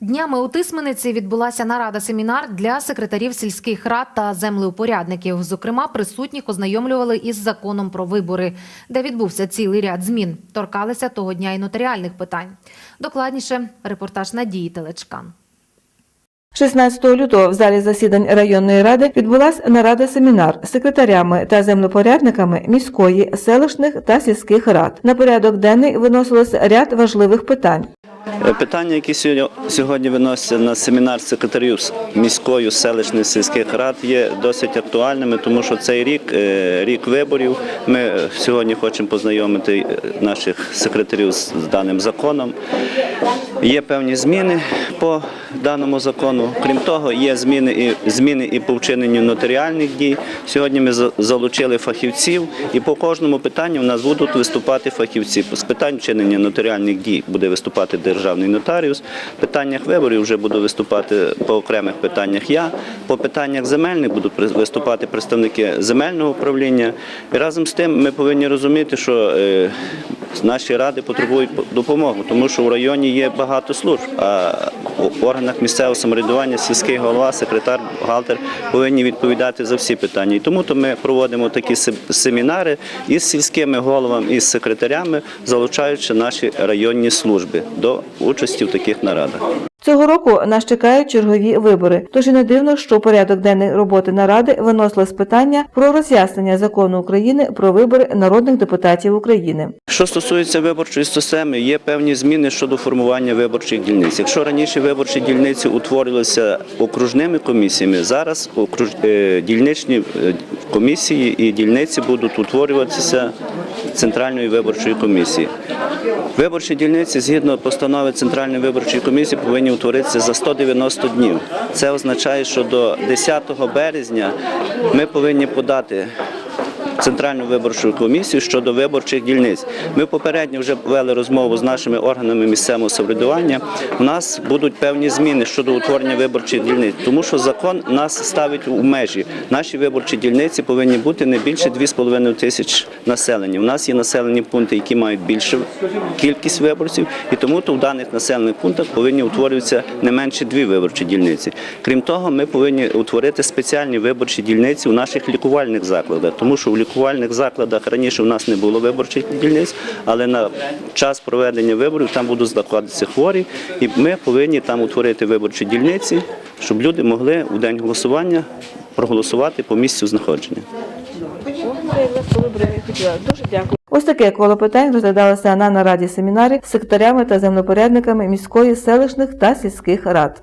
Днями у Тисмениці відбулася нарада-семінар для секретарів сільських рад та землеупорядників. Зокрема, присутніх ознайомлювали із законом про вибори, де відбувся цілий ряд змін. Торкалися того дня і нотаріальних питань. Докладніше репортаж Надії Телечкан. 16 лютого в залі засідань районної ради відбулася нарада-семінар з секретарями та землепорядниками міської, селищних та сільських рад. На порядок денний виносилося ряд важливих питань. Е, Питання, які сьогодні- виносяться на семінар секретарів міської селищних сільських рад, є досить актуальними, тому що цей рік е, рік виборів. Ми сьогодні хочемо познайомити е, наших секретарів з даним законом. Є певні зміни по даному закону. Крім того, є зміни і зміни і по вчиненню нотаріальних дій. Сьогодні ми залучили фахівців, і по кожному питанню в нас будуть виступати фахівці. З питань вчинення нотаріальних дій буде виступати державний нотаріус. В питаннях виборів вже буду виступати по окремих питаннях. Я по питаннях земельних будуть виступати представники земельного управління. І разом з тим ми повинні розуміти, що е, наші ради потребують допомоги, тому що в районі є багато служб. А в органах місцевого самоврядування сільський голова, секретар, бухгалтер повинні відповідати за всі питання. І тому то ми проводимо такі семінари із сільськими головами, із секретарями, залучаючи наші районні служби до участі в таких нарадах. Цього року нас чекають чергові вибори. Тож і не дивно, що порядок денний роботи наради виносилось питання про роз'яснення закону України про вибори народних депутатів України. Що стосується виборчої системи, є певні зміни щодо формування виборчих дільниць. Якщо раніше виборчі дільниці утворювалися окружними комісіями, зараз е, дільничні е, комісії і дільниці будуть утворюватися центральною виборчої комісії. Виборчі дільниці згідно постанови Центральної виборчої комісії повинні утворитися за 190 днів. Це означає, що до 10 березня ми повинні подати Центральну виборчу комісію щодо виборчих дільниць. Ми попередньо вже вели розмову з нашими органами місцевого самоврядування. У нас будуть певні зміни щодо утворення виборчих дільниць, тому що закон нас ставить у межі. Наші виборчі дільниці повинні бути не більше 2,5 тисяч населення. У нас є населені пункти, які мають більшу кількість виборців, і тому то в даних населених пунктах повинні утворюватися не менше дві виборчі дільниці. Крім того, ми повинні утворити спеціальні виборчі дільниці у наших лікувальних закладах, тому що в лікувальних закладах раніше у нас не було виборчих дільниць, але на час проведення виборів там будуть знаходитися хворі, і ми повинні там утворити виборчі дільниці, щоб люди могли у день голосування проголосувати по місцю знаходження. Дуже дякую. Ось таке коло питань розглядалося на нараді семінарі з секретарями та землепорядниками міської, селищних та сільських рад.